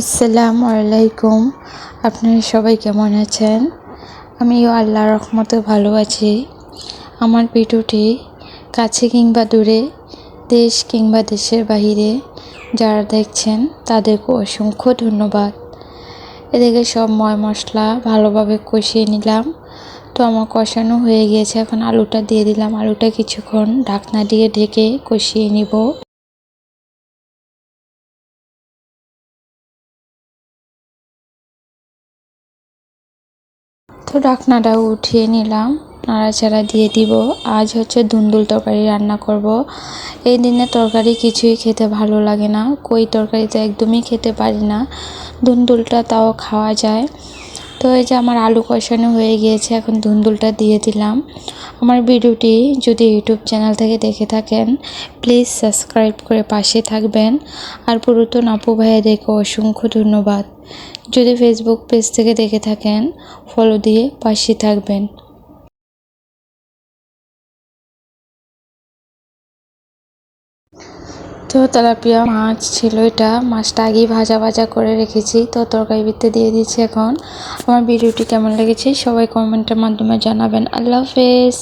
আসসালামু আলাইকুম। আপনারা সবাই কেমন আছেন? আমিও আল্লাহর রহমতে ভালো আছি। আমার ভিডিওটি কাছে কিংবা দূরে, দেশ কিংবা দেশের বাহিরে যারা দেখছেন, তাদেরকে অসংখ্য ধন্যবাদ। এদিকে সব ময় মশলা ভালোভাবে কষিয়ে নিলাম। তো আমার কষানো হয়ে গিয়েছে, এখন আলুটা দিয়ে দিলাম। আলুটা কিছুক্ষণ ঢাকনা দিয়ে ঢেকে কষিয়ে নিব। তো ডাকনাটাও উঠিয়ে নিলাম। নাড়াচাড়া দিয়ে দিব। আজ হচ্ছে দুন্দুল তরকারি রান্না করব। এই দিনে তরকারি কিছুই খেতে ভালো লাগে না। কই তরকারিতে একদমই খেতে পারি না। ধুন্দুলটা তাও খাওয়া যায়। তো এই যে আমার আলু কষানো হয়ে গিয়েছে, এখন ধুন্দুলটা দিয়ে দিলাম। আমার ভিডিওটি যদি ইউটিউব চ্যানেল থেকে দেখে থাকেন প্লিজ সাবস্ক্রাইব করে পাশে থাকবেন। আর পুরাতন আপু দেখে অসংখ্য ধন্যবাদ। যদি ফেসবুক পেজ থেকে দেখে থাকেন ফলো দিয়ে পাশে থাকবেন। তো তেলাপিয়া মাছ ছিল এটা। মাছটা আগেই ভাজা ভাজা করে রেখেছি, তো তরকারি ভিতরে দিয়ে দিচ্ছি এখন। আমার ভিডিওটি কেমন লেগেছে সবাই কমেন্টের মাধ্যমে জানাবেন। আল্লাহ হাফেজ।